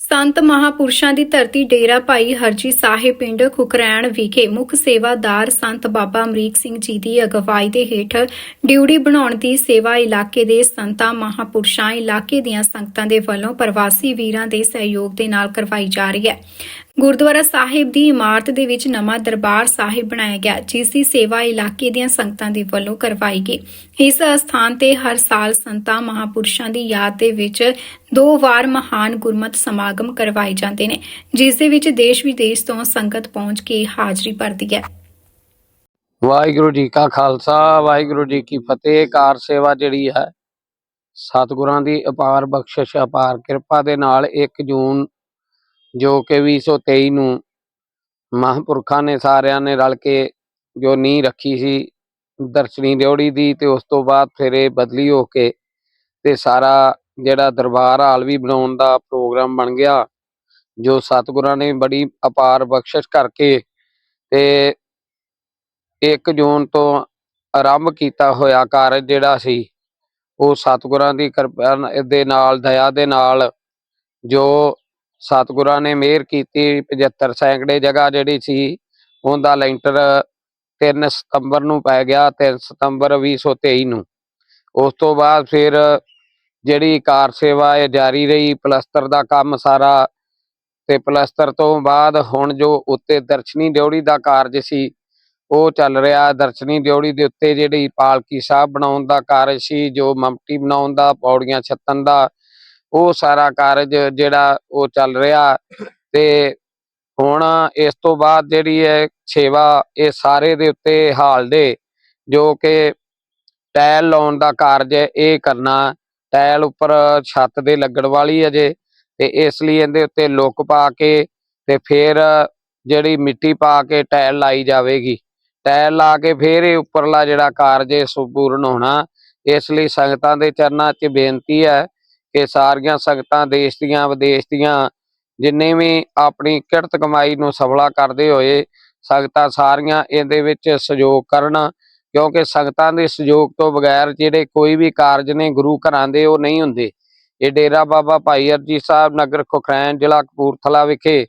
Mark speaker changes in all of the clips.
Speaker 1: ਸੰਤ ਮਹਾਪੁਰਸ਼ਾਂ ਦੀ ਧਰਤੀ ਡੇਰਾ ਭਾਈ ਹਰਜੀ ਸਾਹਿਬ ਪਿੰਡ ਖੁਕਰੈਣ ਵਿਖੇ ਮੁੱਖ ਸੇਵਾਦਾਰ ਸੰਤ ਬਾਬਾ ਅਮਰੀਕ ਸਿੰਘ ਜੀ ਦੀ ਅਗਵਾਈ ਦੇ ਹੇਠ ਡਿਊਟੀ ਬਣਾਉਣ ਦੀ ਸੇਵਾ ਇਲਾਕੇ ਦੇ ਸੰਤਾਂ ਮਹਾਪੁਰਸ਼ਾਂ ਇਲਾਕੇ ਦੀਆਂ ਸੰਗਤਾਂ ਦੇ ਵੱਲੋਂ ਪ੍ਰਵਾਸੀ ਵੀਰਾਂ ਦੇ ਸਹਿਯੋਗ ਦੇ ਨਾਲ ਕਰਵਾਈ ਜਾ ਰਹੀ ਹੈ। ਗੁਰਦੁਆਰਾ ਸਾਹਿਬ ਦੀ ਇਮਾਰਤ ਦੇ ਵਿੱਚ ਨਵਾਂ ਦਰਬਾਰ ਸਾਹਿਬ ਬਣਾਇਆ ਗਿਆ, ਜਿਸ ਦੀ ਸੇਵਾ ਇਲਾਕੇ ਦੀਆਂ ਸੰਗਤਾਂ ਦੇ ਵੱਲੋਂ ਕਰਵਾਈ ਗਈ। ਇਸ ਅਸਥਾਨ ਤੇ ਹਰ ਸਾਲ ਸੰਤਾਂ ਮਹਾਪੁਰਸ਼ਾਂ ਦੀ ਯਾਦ ਦੇ ਵਿੱਚ ਦੋ ਵਾਰ ਮਹਾਨ ਗੁਰਮਤ ਸਮਾਗਮ ਕਰਵਾਏ ਜਾਂਦੇ ਨੇ, ਜਿਸ ਦੇ ਵਿੱਚ ਦੇਸ਼ ਵਿਦੇਸ਼ ਤੋਂ ਸੰਗਤ ਪਹੁੰਚ ਕੇ ਹਾਜ਼ਰੀ ਭਰਦੀ ਹੈ।
Speaker 2: ਵਾਹਿਗੁਰੂ ਜੀ ਕਾ ਖਾਲਸਾ, ਵਾਹਿਗੁਰੂ ਜੀ ਕੀ ਫਤਿਹ। ਕਾਰ ਸੇਵਾ ਜਿਹੜੀ ਹੈ, ਸਤਿਗੁਰਾਂ ਦੀ ਅਪਾਰ ਬਖਸ਼ਿਸ਼, ਅਪਾਰ ਕਿਰਪਾ ਦੇ ਨਾਲ 1 ਜੂਨ ਜੋ ਕਿ 2023 ਨੂੰ ਮਹਾਂਪੁਰਖਾਂ ਨੇ ਸਾਰਿਆਂ ਨੇ ਰਲ ਕੇ ਜੋ ਨੀਂਹ ਰੱਖੀ ਸੀ ਦਰਸ਼ਨੀ ਦਿਉੜੀ ਦੀ ਤੇ ਉਸ ਤੋਂ ਬਾਅਦ ਫਿਰ ਇਹ ਬਦਲੀ ਹੋ ਕੇ ਤੇ ਸਾਰਾ ਜਿਹੜਾ ਦਰਬਾਰ ਹਾਲ ਵੀ ਬਣਾਉਣ ਦਾ ਪ੍ਰੋਗਰਾਮ ਬਣ ਗਿਆ, ਜੋ ਸਤਿਗੁਰਾਂ ਨੇ ਬੜੀ ਅਪਾਰ ਬਖਸ਼ਿਸ਼ ਕਰਕੇ ਤੇ 1 ਜੂਨ ਤੋਂ ਆਰੰਭ ਕੀਤਾ ਹੋਇਆ ਕਾਰਜ ਜਿਹੜਾ ਸੀ, ਉਹ ਸਤਿਗੁਰਾਂ ਦੀ ਕਿਰਪਾ ਦੇ ਨਾਲ, ਦਇਆ ਦੇ ਨਾਲ ਜੋ ਸਤਿਗੁਰਾਂ ਨੇ ਮਿਹਰ ਕੀਤੀ 75 ਸੈਂਕੜੇ ਜਗ੍ਹਾ ਜਿਹੜੀ ਸੀ, ਉਹਦਾ ਲੈਂਟਰ 3 ਸਤੰਬਰ ਨੂੰ ਪੈ ਗਿਆ 3 ਸਤੰਬਰ 2023 ਨੂੰ। ਉਸ ਤੋਂ ਬਾਅਦ ਫਿਰ ਜਿਹੜੀ ਕਾਰ ਸੇਵਾ ਇਹ ਜਾਰੀ ਰਹੀ, ਪਲਸਤਰ ਦਾ ਕੰਮ ਸਾਰਾ, ਤੇ ਪਲਸਤਰ ਤੋਂ ਬਾਅਦ ਹੁਣ ਜੋ ਉੱਤੇ ਦਰਸ਼ਨੀ ਡਿਉੜੀ ਦਾ ਕਾਰਜ ਸੀ, ਉਹ ਚੱਲ ਰਿਹਾ। ਦਰਸ਼ਨੀ ਦਿਉੜੀ ਦੇ ਉੱਤੇ ਜਿਹੜੀ ਪਾਲਕੀ ਸਾਹਿਬ ਬਣਾਉਣ ਦਾ ਕਾਰਜ ਸੀ, ਜੋ ਮਮਟੀ ਬਣਾਉਣ ਦਾ, ਪੌੜੀਆਂ ਛੱਤਣ ਦਾ ਉਹ ਸਾਰਾ ਕਾਰਜ ਜਿਹੜਾ ਉਹ ਚੱਲ ਰਿਹਾ ਤੇ ਹੁਣ ਇਸ ਤੋਂ ਬਾਅਦ ਜਿਹੜੀ ਹੈ ਸੇਵਾ ਇਹ ਸਾਰੇ ਦੇ ਉੱਤੇ ਹਾਲ ਦੇ, ਜੋ ਕਿ ਟਾਇਲ ਲਾਉਣ ਦਾ ਕਾਰਜ ਹੈ, ਇਹ ਕਰਨਾ, ਟਾਇਲ ਉੱਪਰ ਛੱਤ ਦੇ ਲੱਗਣ ਵਾਲੀ ਅਜੇ ਤੇ ਇਸ ਲਈ ਇਹਦੇ ਉੱਤੇ ਲੁੱਕ ਪਾ ਕੇ ਤੇ ਫਿਰ ਜਿਹੜੀ ਮਿੱਟੀ ਪਾ ਕੇ ਟਾਇਲ ਲਾਈ ਜਾਵੇਗੀ। ਟਾਇਲ ਲਾ ਕੇ ਫਿਰ ਇਹ ਉੱਪਰਲਾ ਜਿਹੜਾ ਕਾਰਜ ਹੈ ਸੰਪੂਰਨ ਹੋਣਾ। ਇਸ ਲਈ ਸੰਗਤਾਂ ਦੇ ਚਰਨਾਂ 'ਚ ਬੇਨਤੀ ਹੈ ਕਿ ਸਾਰੀਆਂ ਸੰਗਤਾਂ ਦੇਸ਼ ਦੀਆਂ, ਵਿਦੇਸ਼ ਦੀਆਂ ਜਿੰਨੇ ਵੀ ਆਪਣੀ ਕਿਰਤ ਕਮਾਈ ਨੂੰ ਸਫਲਾ ਕਰਦੇ ਹੋਏ ਸੰਗਤਾਂ ਸਾਰੀਆਂ ਇਹਦੇ ਵਿੱਚ ਸਹਿਯੋਗ ਕਰਨ, ਕਿਉਂਕਿ ਸੰਗਤਾਂ ਦੇ ਸਹਿਯੋਗ ਤੋਂ ਬਗੈਰ ਜਿਹੜੇ ਕੋਈ ਵੀ ਕਾਰਜ ਨੇ ਗੁਰੂ ਘਰਾਂ ਦੇ ਉਹ ਨਹੀਂ ਹੁੰਦੇ। ਇਹ ਡੇਰਾ ਬਾਬਾ ਭਾਈ ਅਰਜੀ ਸਾਹਿਬ ਨਗਰ ਖੁਖਰੈਣ, ਜ਼ਿਲ੍ਹਾ ਕਪੂਰਥਲਾ ਵਿਖੇ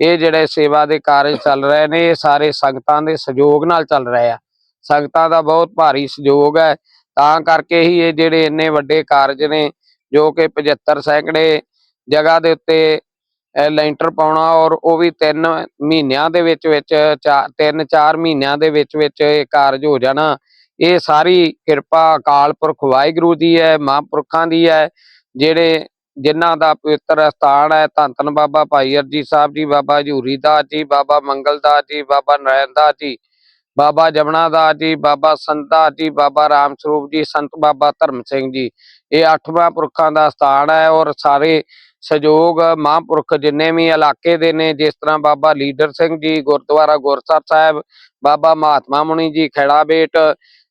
Speaker 2: ਇਹ ਜਿਹੜੇ ਸੇਵਾ ਦੇ ਕਾਰਜ ਚੱਲ ਰਹੇ ਨੇ, ਇਹ ਸਾਰੇ ਸੰਗਤਾਂ ਦੇ ਸਹਿਯੋਗ ਨਾਲ ਚੱਲ ਰਹੇ ਆ। ਸੰਗਤਾਂ ਦਾ ਬਹੁਤ ਭਾਰੀ ਸਹਿਯੋਗ ਹੈ। ਤਾਂ ਕਰਕੇ ਹੀ ਇਹ ਜਿਹੜੇ ਇੰਨੇ ਵੱਡੇ ਕਾਰਜ ਨੇ ਜੋ ਕਿ 75 ਸੈਂਕੜੇ ਜਗ੍ਹਾ ਦੇ ਉੱਤੇ ਲੈਂਟਰ ਪਾਉਣਾ ਔਰ ਉਹ ਵੀ 3 ਮਹੀਨਿਆਂ ਦੇ ਵਿੱਚ ਵਿੱਚ 3 4 ਮਹੀਨਿਆਂ ਦੇ ਵਿੱਚ ਵਿੱਚ ਇਹ ਕਾਰਜ ਹੋ ਜਾਣਾ। ਇਹ ਸਾਰੀ ਕਿਰਪਾ ਅਕਾਲ ਪੁਰਖ ਵਾਹਿਗੁਰੂ ਦੀ ਹੈ, ਮਹਾਂਪੁਰਖਾਂ ਦੀ ਹੈ, ਜਿਹੜੇ ਜਿਨ੍ਹਾਂ ਦਾ ਪਵਿੱਤਰ ਸਥਾਨ ਹੈ, ਧੰਨ ਧੰਨ ਬਾਬਾ ਭਾਈ ਅਰਜੀ ਸਾਹਿਬ ਜੀ, ਬਾਬਾ ਹਜੂਰੀ ਦਾਸ ਜੀ, ਬਾਬਾ ਮੰਗਲ ਦਾਸ ਜੀ, ਬਾਬਾ ਨਰੈਣ ਦਾਸ ਜੀ ਬਾਬਾ ਜਮਨਾ ਦਾਸ ਜੀ, ਬਾਬਾ ਸੰਤਾ ਜੀ, ਬਾਬਾ ਰਾਮ ਸਰੂਪ ਜੀ, ਸੰਤ ਬਾਬਾ ਧਰਮ ਸਿੰਘ ਜੀ। ਇਹ ਅੱਠਵਾਂ ਪੁਰਖਾਂ ਦਾ ਸਥਾਨ ਹੈ ਔਰ ਸਾਰੇ ਸਹਿਯੋਗ ਮਹਾਂਪੁਰਖ ਜਿੰਨੇ ਵੀ ਇਲਾਕੇ ਦੇ ਨੇ, ਜਿਸ ਤਰ੍ਹਾਂ ਬਾਬਾ ਲੀਡਰ ਸਿੰਘ ਜੀ, ਗੁਰਦੁਆਰਾ ਗੁਰਸਰ ਸਾਹਿਬ, ਬਾਬਾ ਮਹਾਤਮਾ ਮੁਨੀ ਜੀ ਖੇੜਾ ਬੇਟ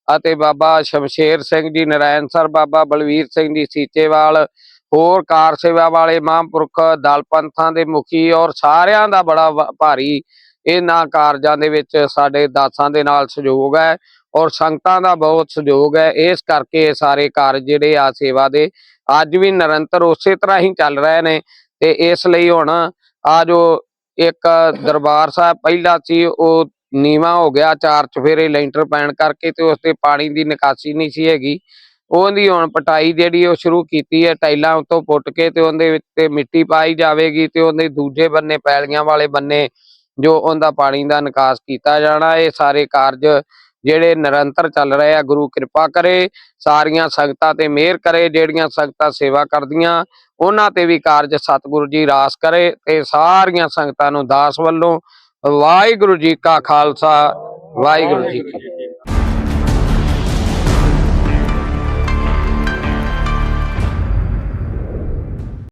Speaker 2: ਅਤੇ ਬਾਬਾ ਸ਼ਮਸ਼ੇਰ ਸਿੰਘ ਜੀ ਨਰਾਇਣ ਸਰ, ਬਾਬਾ ਬਲਵੀਰ ਸਿੰਘ ਜੀ, ਸੀਚੇਵਾਲ, ਹੋਰ ਕਾਰ ਸੇਵਾ ਵਾਲੇ ਮਹਾਂਪੁਰਖ ਦਲ ਪੰਥਾਂ ਦੇ ਮੁਖੀ ਔਰ ਸਾਰਿਆਂ ਦਾ ਬੜਾ ਭਾਰੀ ਇਹਨਾਂ ਕਾਰਜਾਂ ਦੇ ਵਿੱਚ ਸਾਡੇ ਦਾਸਾਂ ਦੇ ਨਾਲ ਸਹਿਯੋਗ ਹੈ ਔਰ ਸੰਗਤਾਂ ਦਾ ਬਹੁਤ ਸਹਿਯੋਗ ਹੈ। ਇਸ ਕਰਕੇ ਇਹ ਸਾਰੇ ਕਾਰਜ ਜਿਹੜੇ ਆ ਸੇਵਾ ਦੇ ਅੱਜ ਵੀ ਨਿਰੰਤਰ ਉਸੇ ਤਰ੍ਹਾਂ ਹੀ ਚੱਲ ਰਹੇ ਨੇ ਤੇ ਇਸ ਲਈ ਹੁਣ ਆ ਜੋ ਇੱਕ ਦਰਬਾਰ ਸਾਹਿਬ ਪਹਿਲਾ ਸੀ, ਉਹ ਨੀਵਾ ਹੋ ਗਿਆ। ਚਾਰ ਚਫੇਰੇ ਲੈਂਟਰ ਪੈਣ ਕਰਕੇ ਤੇ ਉਸ ਤੇ ਪਾਣੀ ਦੀ ਨਿਕਾਸੀ ਨਹੀਂ ਸੀ ਹੈਗੀ। ਉਹਦੀ ਹੁਣ ਪਟਾਈ ਜਿਹੜੀ ਉਹ ਸ਼ੁਰੂ ਕੀਤੀ ਹੈ, ਟਾਈਲਾਂ ਉੱਤੋਂ ਪੁੱਟ ਕੇ ਤੇ ਉਹਦੇ ਵਿੱਚ ਤੇ ਮਿੱਟੀ ਪਾਈ ਜਾਵੇਗੀ ਤੇ ਉਹਦੇ ਦੂਜੇ ਬੰਨੇ, ਪੈਲੀਆਂ ਵਾਲੇ ਬੰਨੇ ਜੋ ਉਹਦਾ ਪਾਣੀ ਦਾ ਨਿਕਾਸ ਕੀਤਾ ਜਾਣਾ, ਇਹ ਸਾਰੇ ਕਾਰਜ ਜਿਹੜੇ ਨਿਰੰਤਰ ਚੱਲ ਰਹੇ ਆ, ਗੁਰੂ ਕਿਰਪਾ ਕਰੇ, ਸਾਰੀਆਂ ਸੰਗਤਾਂ ਤੇ ਮਿਹਰ ਕਰੇ, ਜਿਹੜੀਆਂ ਸੰਗਤਾਂ ਸੇਵਾ ਕਰਦੀਆਂ, ਉਹਨਾਂ ਤੇ ਵੀ ਕਾਰਜ ਸਤਿਗੁਰੂ ਜੀ ਰਾਸ ਕਰੇ ਤੇ ਸਾਰੀਆਂ ਸੰਗਤਾਂ ਨੂੰ ਦਾਸ ਵੱਲੋਂ ਵਾਹਿਗੁਰੂ ਜੀ ਕਾ ਖਾਲਸਾ, ਵਾਹਿਗੁਰੂ ਜੀ ਕੀ